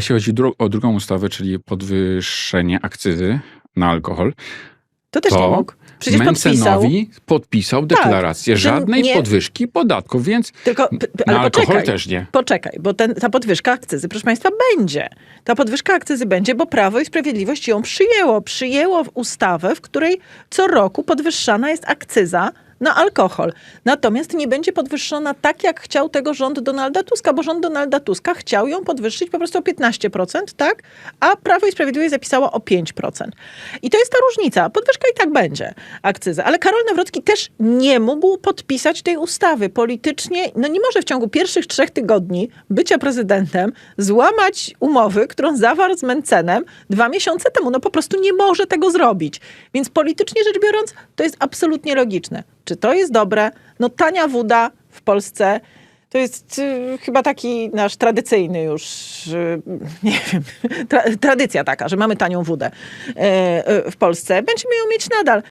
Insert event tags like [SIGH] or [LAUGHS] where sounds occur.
jeśli chodzi dru- o drugą ustawę, czyli podwyższenie akcyzy na alkohol, To też nie to mógł. Przecież podpisał. Mencenowi podpisał deklarację że żadnej nie- podwyżki podatków, więc Tylko, p- na ale alkohol poczekaj. też nie. Poczekaj, bo ten, ta podwyżka akcyzy, proszę Państwa, będzie. Ta podwyżka akcyzy będzie, bo Prawo i Sprawiedliwość ją przyjęło. Przyjęło ustawę, w której co roku podwyższana jest akcyza na alkohol. Natomiast nie będzie podwyższona tak, jak chciał tego rząd Donalda Tuska, bo rząd Donalda Tuska chciał ją podwyższyć po prostu o 15%, tak? A Prawo i Sprawiedliwość zapisało o 5%. I to jest ta różnica. Podwyżka i tak będzie akcyza. Ale Karol Nawrocki też nie mógł podpisać tej ustawy. Politycznie, no nie może w ciągu pierwszych trzech tygodni bycia prezydentem złamać umowy, którą zawarł z Mencenem dwa miesiące temu. No po prostu nie może tego zrobić. Więc politycznie rzecz biorąc, to jest absolutnie logiczne. Czy to jest dobre? No tania woda w Polsce to jest y, chyba taki nasz tradycyjny już, y, [LAUGHS] nie wiem, tra, tradycja taka, że mamy tanią wódę y, y, w Polsce. Będziemy ją mieć nadal.